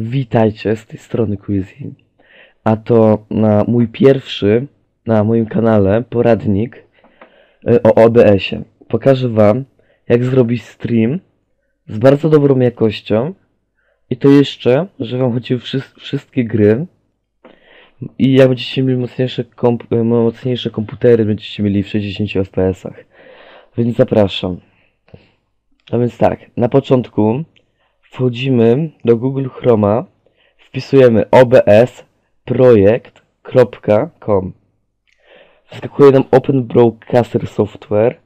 Witajcie z tej strony Quizzy. A to na mój pierwszy, na moim kanale, poradnik y, o OBS-ie. Pokażę wam, jak zrobić stream z bardzo dobrą jakością i to jeszcze, że wam chodziły wszy- wszystkie gry i jak będziecie mieli mocniejsze, komp- y, mocniejsze komputery, będziecie mieli w 60 FPS-ach. Więc zapraszam. A więc tak, na początku wchodzimy do Google Chroma, wpisujemy obsprojekt.com. Wyskakuje nam Open Broadcaster Software.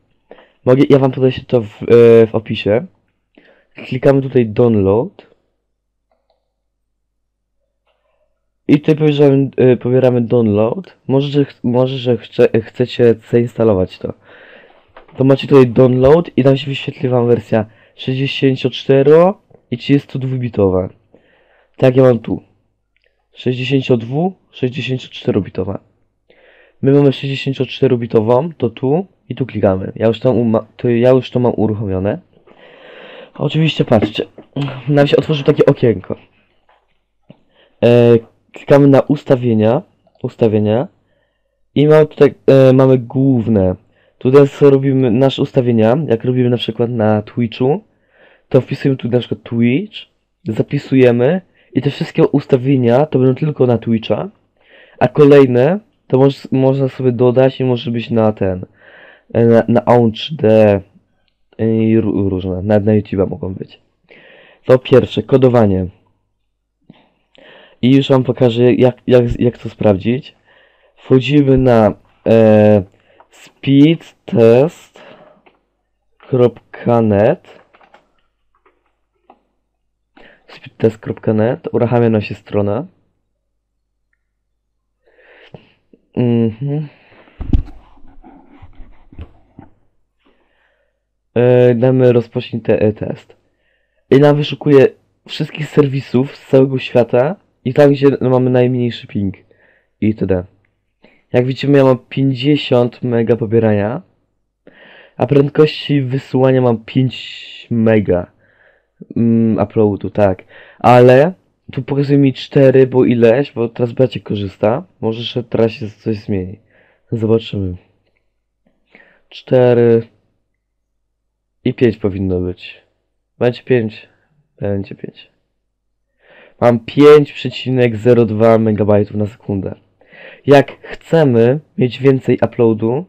Mogę, ja wam podaję to w, e, w opisie. Klikamy tutaj Download. I tutaj pobieramy, e, pobieramy Download. Może, że, może, że chce, chcecie zainstalować to. To macie tutaj Download i tam się wyświetli wam wersja 64 i 32 bitowa. Tak ja mam tu. 62, 64 bitowa. My mamy 64 bitową, to tu i tu klikamy. Ja już to, ja już to mam uruchomione. Oczywiście patrzcie. Nam się otworzy takie okienko. E, klikamy na ustawienia. Ustawienia. I mamy tutaj e, mamy główne. Tutaj robimy nasze ustawienia, jak robimy na przykład na Twitchu, to wpisujemy tu na przykład Twitch, zapisujemy i te wszystkie ustawienia to będą tylko na Twitcha, a kolejne to moż, można sobie dodać i może być na ten, e, na, na OwnHD i ró- różne, nawet na YouTube'a mogą być. To pierwsze, kodowanie. I już wam pokażę jak, jak, jak to sprawdzić. Wchodzimy na e, speedtest.net speedtest.net uruchamia nam się strona. Mhm. e, damy rozpocznij te, test i nam wyszukuje wszystkich serwisów z całego świata i tam gdzie mamy najmniejszy ping. I itd. Jak widzimy, ja mam 50 mega pobierania, a prędkości wysyłania mam 5 mega mm, uploadu, tak. Ale tu pokazuje mi 4, bo ileś, bo teraz bracie korzysta. Może że teraz się coś zmieni. Zobaczymy. 4 i 5 powinno być. Będzie 5. Będzie 5. Mam 5,02 MB na sekundę. Jak chcemy mieć więcej uploadu,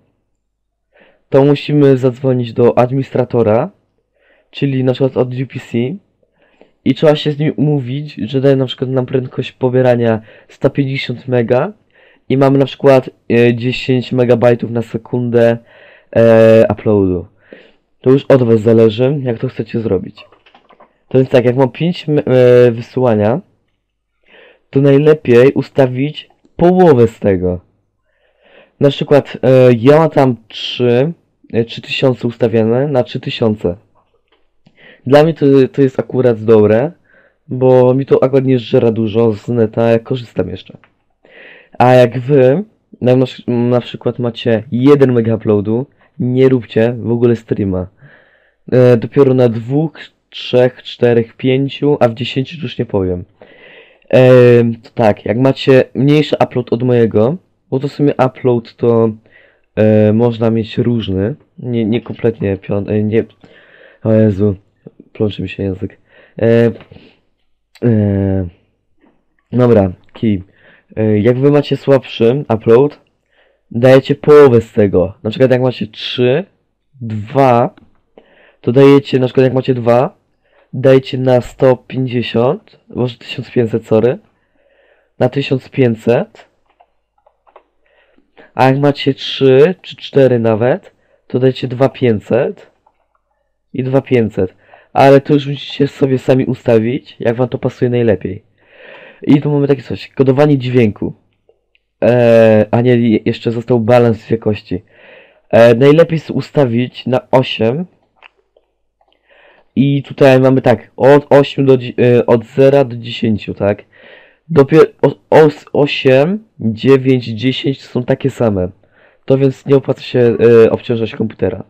to musimy zadzwonić do administratora, czyli na przykład od UPC i trzeba się z nim umówić, że daje na przykład nam prędkość pobierania 150 mega i mamy na przykład e, 10 megabajtów na sekundę e, uploadu. To już od was zależy, jak to chcecie zrobić. To więc tak, jak mam 5 me- e, wysyłania, to najlepiej ustawić połowę z tego. Na przykład e, ja mam tam 3, e, 3000 ustawione na 3000. Dla mnie to, to jest akurat dobre, bo mi to akurat nie żera dużo z neta, jak korzystam jeszcze. A jak wy na, na, przykład macie 1 mega uploadu, nie róbcie w ogóle streama. E, dopiero na 2, 3, 4, 5, a w 10 już nie powiem. Ehm, to tak, jak macie mniejszy upload od mojego, bo to w sumie upload to e, można mieć różny, nie, nie kompletnie e, nie, o Jezu, plączy mi się język. E, e, dobra, key. E, jak wy macie słabszy upload, dajecie połowę z tego. Na przykład jak macie 3, 2, to dajecie, na przykład jak macie 2, dajcie na 150, może 1500, sorry, na 1500, a jak macie 3 czy 4 nawet, to dajcie 2500 i 2500, ale to już musicie sobie sami ustawić, jak wam to pasuje najlepiej. I tu mamy takie coś, kodowanie dźwięku, eee, a nie, jeszcze został balans jakości. Eee, najlepiej ustawić na 8, i tutaj mamy tak, od 8 do, y, od 0 do 10, tak? Dopiero os- 8, 9, 10 są takie same. To więc nie opłaca się y, obciążać komputera.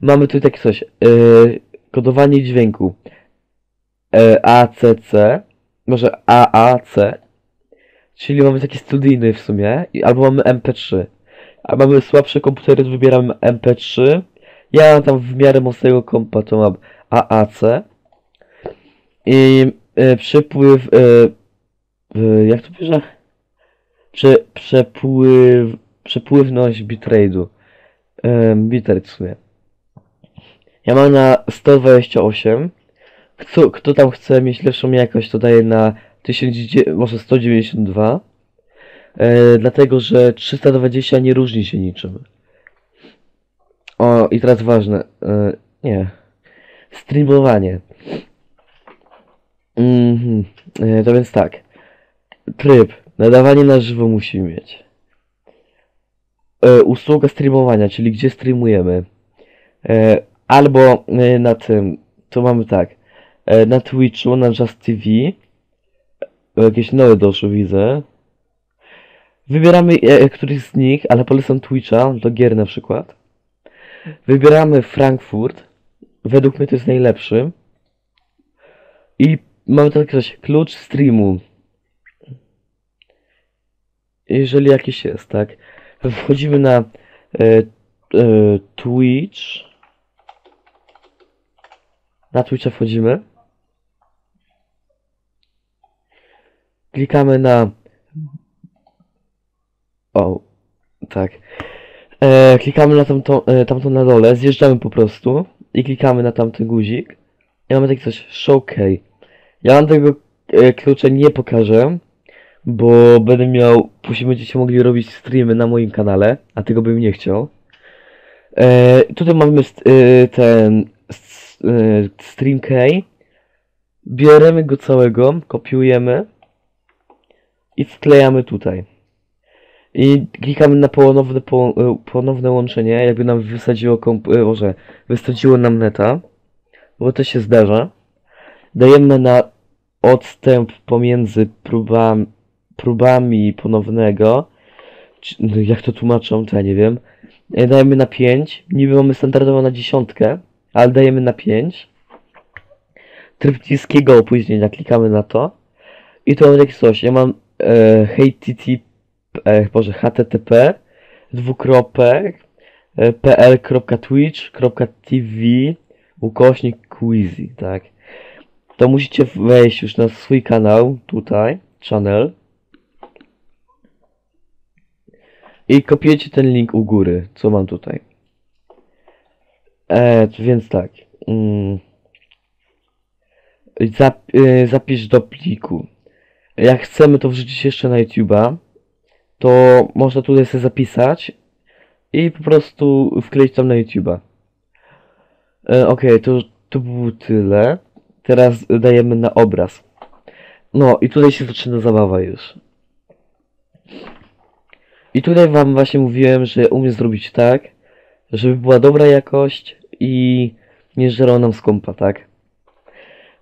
Mamy tutaj takie coś, y, kodowanie dźwięku. Y, ACC, może AAC, czyli mamy taki studyjny w sumie, albo mamy MP3. A mamy słabsze komputery, to wybieramy MP3. Ja tam w miarę mocnego kompa, to mam AAC. I e, e, e, jak to pisze? Prze, przepływ, przepływność bitrate'u. E, bitrate w sumie. Ja mam na 128. Kto, kto tam chce mieć lepszą jakość, to daje na 1000, może 192. E, dlatego, że 320 nie różni się niczym. O, i teraz ważne. E, nie. Streamowanie. Mhm. E, to więc tak. Tryb. Nadawanie na żywo musimy mieć. E, usługa streamowania, czyli gdzie streamujemy. E, albo e, na tym. To mamy tak. E, na Twitchu, na Just TV. E, jakieś nowe doszły, widzę. Wybieramy e, któryś z nich, ale polecam Twitcha, do gier na przykład. Wybieramy Frankfurt. Według mnie to jest najlepszy. I mamy tak coś, klucz streamu. Jeżeli jakiś jest, tak. Wchodzimy na e, e, Twitch. Na Twitcha wchodzimy. Klikamy na o, tak. E, klikamy na tamtą, e, tamtą na dole, zjeżdżamy po prostu i klikamy na tamten guzik. I mamy takie coś, showcase. Ja wam tego e, klucza nie pokażę, bo będę miał, później będziecie mogli robić streamy na moim kanale, a tego bym nie chciał. E, tutaj mamy e, ten s- e, stream key. Bierzemy go całego, kopiujemy i wklejamy tutaj. I klikamy na ponowne, po, e, ponowne łączenie, jakby nam wysadziło komp, może wysadziło nam neta, bo to się zdarza. Dajemy na odstęp pomiędzy próbami, próbami ponownego, no jak to tłumaczą, to ja nie wiem. Dajemy na 5, niby mamy standardowo na dziesiątkę, ale dajemy na 5. Tryb niskiego opóźnienia, klikamy na to. I to mam takie coś, ja mam e, HTTP e, Boże, http dwukropek e, pl.twitch.tv ukośnik quizy, tak. To musicie wejść już na swój kanał, tutaj, channel i kopiujecie ten link u góry, co mam tutaj. E, więc tak. Mm, zap, e, zapisz do pliku. Jak chcemy to wrzucić jeszcze na YouTube'a, to można tutaj sobie zapisać i po prostu wkleić tam na YouTube'a. E, Okej, to, to było tyle. Teraz dajemy na obraz. No i tutaj się zaczyna zabawa już. I tutaj wam właśnie mówiłem, że umiem zrobić tak, żeby była dobra jakość i nie żerało nam z kompa, tak?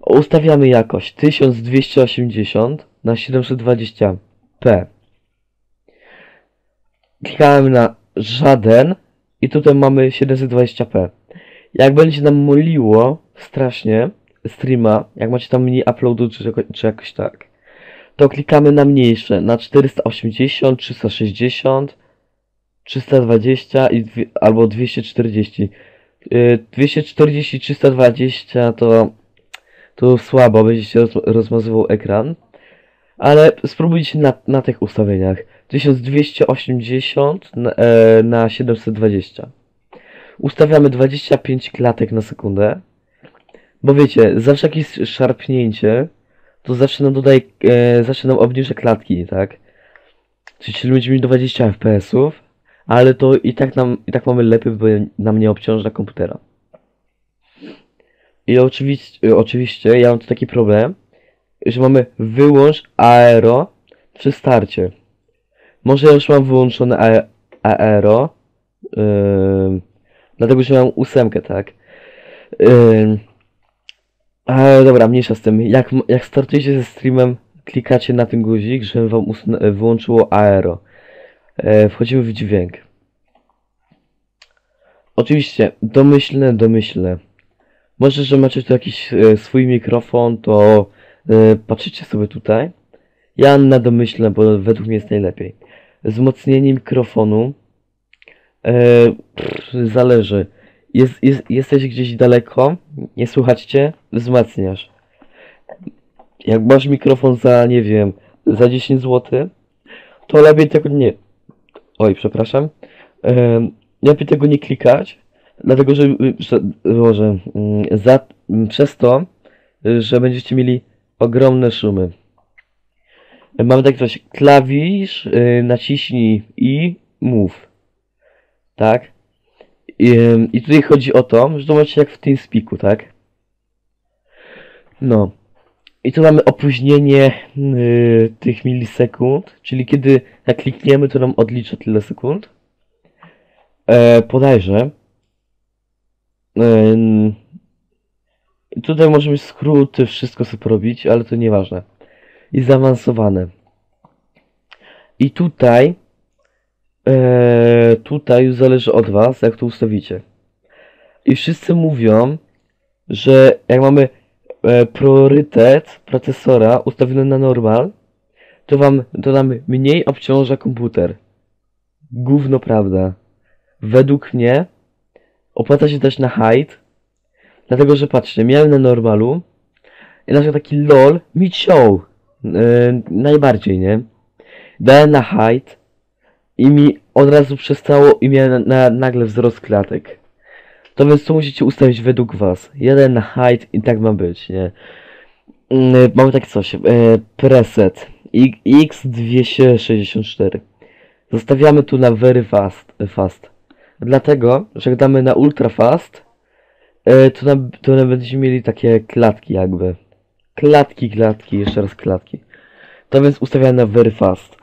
Ustawiamy jakość 1280 na 720p. Klikałem na żaden i tutaj mamy 720p. Jak będzie nam moliło strasznie streama, jak macie tam mniej uploadu czy, czy jakoś tak, to klikamy na mniejsze, na 480, 360, 320 i albo 240. Yy, 240, 320 to to słabo, będzie się roz, rozmazywał ekran. Ale spróbujcie na, na tych ustawieniach. 1280 na, e, na 720. Ustawiamy 25 klatek na sekundę. Bo wiecie, zawsze jakieś szarpnięcie, to zawsze nam dodaje, e, zawsze nam obniża klatki, tak? Czyli mieć 20 FPS-ów, ale to i tak nam, i tak mamy lepiej, bo nam nie obciąża komputera. I oczywiście, oczywiście ja mam tu taki problem, że mamy wyłącz aero przy starcie. Może ja już mam wyłączone ae- aero, ym, dlatego że mam ósemkę, tak? Ym, ale dobra, mniejsza z tym. Jak, jak startujecie ze streamem, klikacie na ten guzik, żeby wam wyłączyło aero. E, wchodzimy w dźwięk. Oczywiście, domyślne, domyślne. Może, że macie tu jakiś e, swój mikrofon, to E, patrzycie sobie tutaj. Ja na domyślne, bo według mnie jest najlepiej. Wzmocnienie mikrofonu. Pff, zależy. Jest, jest, jesteś gdzieś daleko, nie słuchać cię, wzmacniasz. Jak masz mikrofon za, nie wiem, za 10 zł, to lepiej tego nie. Oj, przepraszam. Em, lepiej tego nie klikać, dlatego że, że może mm, za, m, przez to, że będziecie mieli ogromne szumy. Mamy tak coś, klawisz, y, naciśnij i mów. Tak? I, I tutaj chodzi o to, że to macie jak w TeamSpeaku, tak? No. I tu mamy opóźnienie y, tych milisekund, czyli kiedy jak klikniemy, to nam odlicza tyle sekund. E, podajże. I tutaj możemy skróty, wszystko sobie robić, ale to nieważne. I zaawansowane. I tutaj, e, tutaj już zależy od Was, jak to ustawicie. I wszyscy mówią, że jak mamy e, priorytet procesora ustawiony na normal, to wam to nam mniej obciąża komputer. Gówno prawda. Według mnie opłaca się dać na height, dlatego że patrzcie, miałem na normalu i na przykład taki LOL mi ciął e, najbardziej, nie? Dałem na height i mi od razu przestało i miałem na, na, nagle wzrost klatek. To więc to musicie ustawić według was. Jeden na height i tak ma być, nie? Mm, Mamy takie coś, e, preset I- X264. Zostawiamy tu na very fast, fast. Dlatego, że jak damy na ultra fast, e, to, nam, to nam będziemy mieli takie klatki jakby. Klatki, klatki, jeszcze raz klatki. To więc ustawiamy na very fast.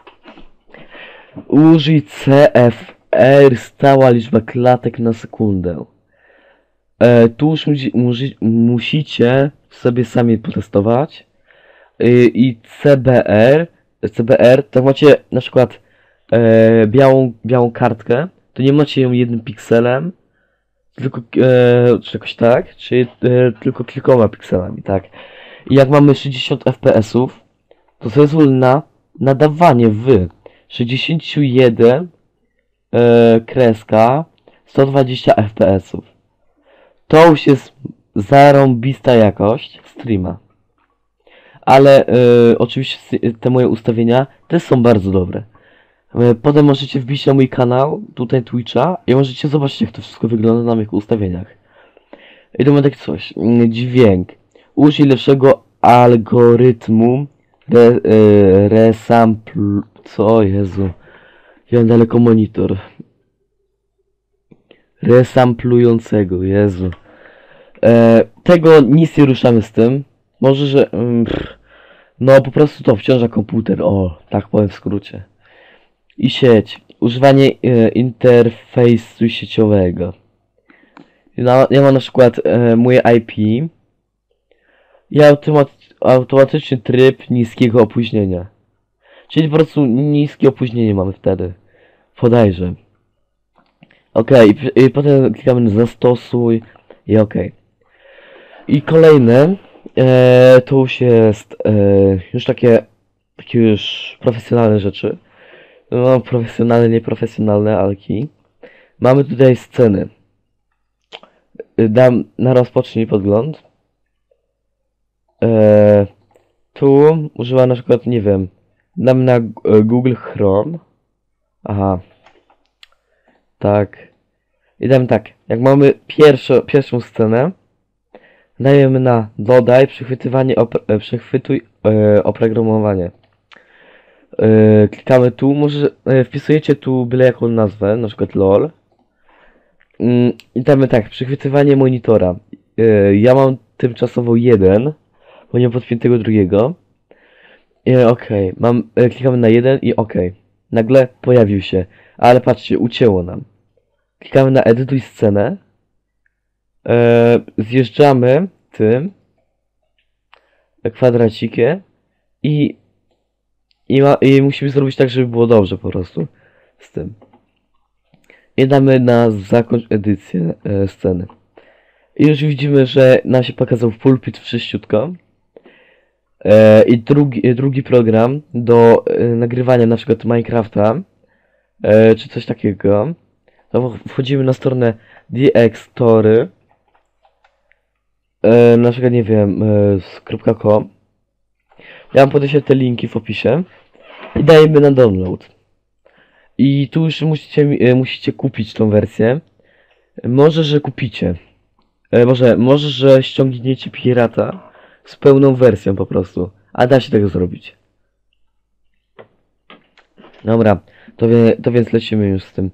Użyj CFR stała liczba klatek na sekundę. E, tu już musi, musi, musicie sobie sami potestować. Y, I CBR, CBR, tak macie na przykład e, białą, białą kartkę, to nie macie ją jednym pikselem, tylko e, czy jakoś tak, czy e, tylko kilkoma pikselami, tak. I jak mamy 60 fps-ów, to zezwól na nadawanie w 61 e, kreska 120 fps-ów. To już jest zarąbista jakość streama. Ale e, oczywiście te moje ustawienia też są bardzo dobre. E, potem możecie wbić na mój kanał, tutaj Twitcha i możecie zobaczyć jak to wszystko wygląda na moich ustawieniach. I to ma coś. mm, Dźwięk. Użyj lepszego algorytmu re, e, resampl... Co? Jezu. Ja daleko monitor. Resamplującego, Jezu. E, tego nic nie ruszamy z tym. Może, że... mm, no po prostu to obciąża komputer. O, tak powiem w skrócie. I sieć. Używanie e, interfejsu sieciowego. Ja, ja mam na przykład e, moje IP i automat, automatyczny tryb niskiego opóźnienia. Czyli po prostu niskie opóźnienie mamy wtedy. Podajże. Ok, i, i potem klikamy na zastosuj i ok. I kolejne e, to już jest e, już takie, takie już profesjonalne rzeczy. No, profesjonalne, nieprofesjonalne, ale key. Mamy tutaj sceny. Y, Dam na rozpocznij podgląd. E, tu używa na przykład, nie wiem, dam na e, Google Chrome. Aha. Tak. I dam tak, jak mamy pierwszą, pierwszą scenę, dajemy na dodaj, przechwytywanie, op- e, przechwytuj e, oprogramowanie. E, klikamy tu, może e, wpisujecie tu byle jaką nazwę, na przykład LOL. Mm, I damy tak, przechwytywanie monitora. E, ja mam tymczasowo jeden, bo nie mam podpiętego drugiego. E, Okej, mam, e, klikamy na jeden i okej. Nagle pojawił się, ale patrzcie, ucięło nam. Klikamy na edytuj scenę. E, zjeżdżamy tym kwadracikiem i i, ma, I musimy zrobić tak, żeby było dobrze po prostu z tym. I damy na zakończ edycję e, sceny. I już widzimy, że nam się pokazał pulpit wszyściutko. E, I drugi, drugi program do e, nagrywania na przykład Minecrafta, e, czy coś takiego, to wchodzimy na stronę dxtory, e, na przykład nie wiem, e, .com. Ja wam podeślę te linki w opisie i dajemy na download. I tu już musicie, e, musicie kupić tą wersję. Może, że kupicie. E, może, może, że ściągniecie pirata z pełną wersją po prostu. A da się tego zrobić. Dobra, to, wie, to więc lecimy już z tym.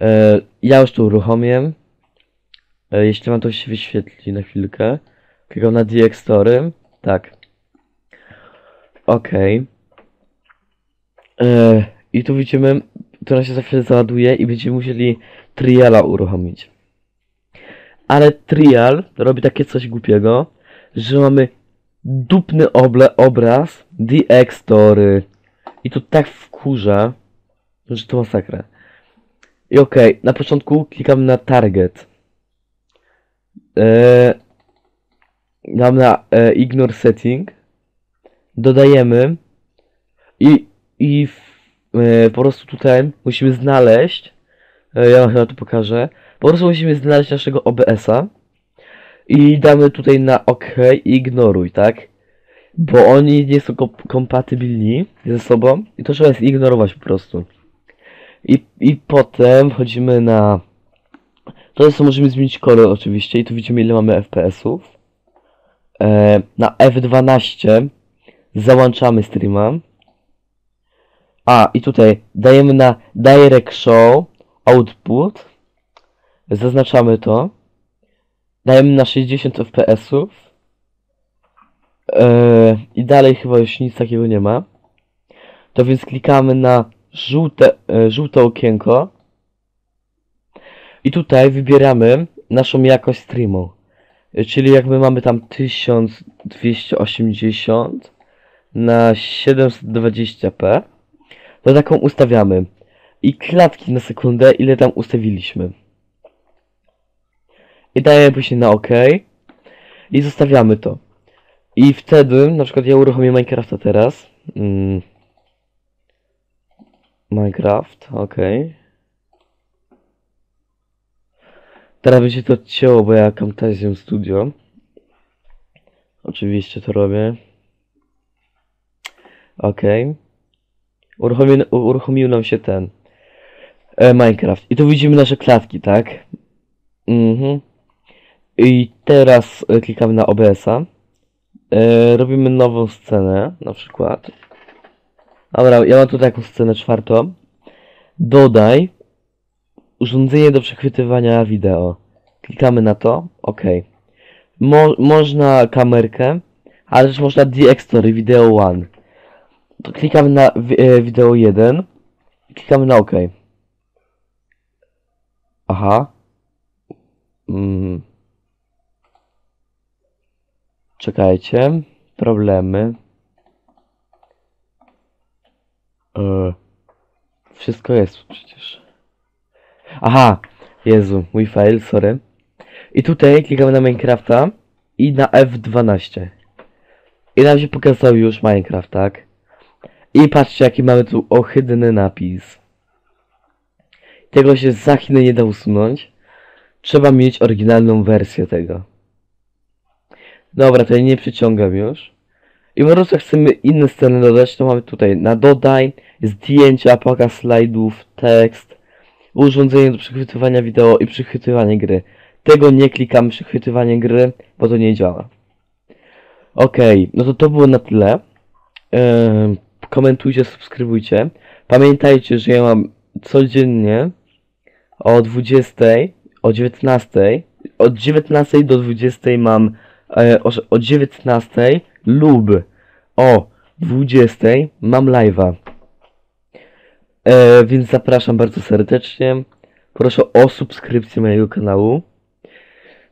E, ja już to uruchomię. E, jeśli wam to się wyświetli na chwilkę. Klikam na DX Story. Tak. Okej. E, I tu widzimy, która się za chwilę załaduje i będziemy musieli triala uruchomić. Ale trial robi takie coś głupiego, że mamy dupny oble, obraz DX Story. I to tak wkurza, że to masakra. I okej, na początku klikam na target. Eee, dam na e, ignore setting. Dodajemy. I, i w, e, po prostu tutaj musimy znaleźć. E, ja chyba to pokażę. Po prostu musimy znaleźć naszego OBS-a. I damy tutaj na OK i ignoruj, tak? Bo oni nie są komp- kompatybilni ze sobą i to trzeba zignorować po prostu. I, I potem wchodzimy na... To jest, możemy zmienić kolor oczywiście i tu widzimy ile mamy FPS-ów. E, na F12 załączamy streama. A, i tutaj dajemy na Direct Show Output. Zaznaczamy to. Dajemy na 60 FPS-ów. Eee, I dalej chyba już nic takiego nie ma. To więc klikamy na żółte, e, żółte okienko. I tutaj wybieramy naszą jakość streamu. E, Czyli jak my mamy tam 1280 na 720p, to taką ustawiamy. I klatki na sekundę, ile tam ustawiliśmy. I dajemy później na OK. I zostawiamy to. I wtedy, na przykład ja uruchomię Minecrafta teraz. Mm. Minecraft, ok. Teraz będzie to odcięło, bo ja Camtasia Studio. Oczywiście to robię. Ok. Uruchomił, uruchomił nam się ten e, Minecraft. I tu widzimy nasze klatki, tak? Mhm. I teraz e, klikamy na OBS-a. E, robimy nową scenę, na przykład. Dobra, ja mam tutaj taką scenę czwartą. Dodaj urządzenie do przechwytywania wideo. Klikamy na to, ok. Mo można kamerkę, ale też można DxTory Video 1. To klikamy na e, wideo 1. Klikamy na OK. Aha. Mm. Czekajcie. Problemy. E, wszystko jest przecież. Aha. Jezu, mój file, sorry. I tutaj klikamy na Minecrafta i na F12. I nam się pokazał już Minecraft, tak? I patrzcie jaki mamy tu ohydny napis. Tego się za chwilę nie da usunąć. Trzeba mieć oryginalną wersję tego. Dobra, to ja nie przyciągam już. I po prostu chcemy inne sceny dodać, to mamy tutaj na dodaj, zdjęcia, pokaz slajdów, tekst, urządzenie do przechwytywania wideo i przechwytywanie gry. Tego nie klikamy przechwytywanie gry, bo to nie działa. Okej, no to to było na tyle. Ehm, komentujcie, subskrybujcie. Pamiętajcie, że ja mam codziennie o 20, o 19, od 19 do 20 mam e, o, o 19 lub o 20 mam live'a. E, więc zapraszam bardzo serdecznie. Proszę o subskrypcję mojego kanału.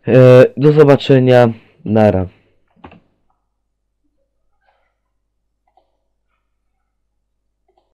E, do zobaczenia. Nara.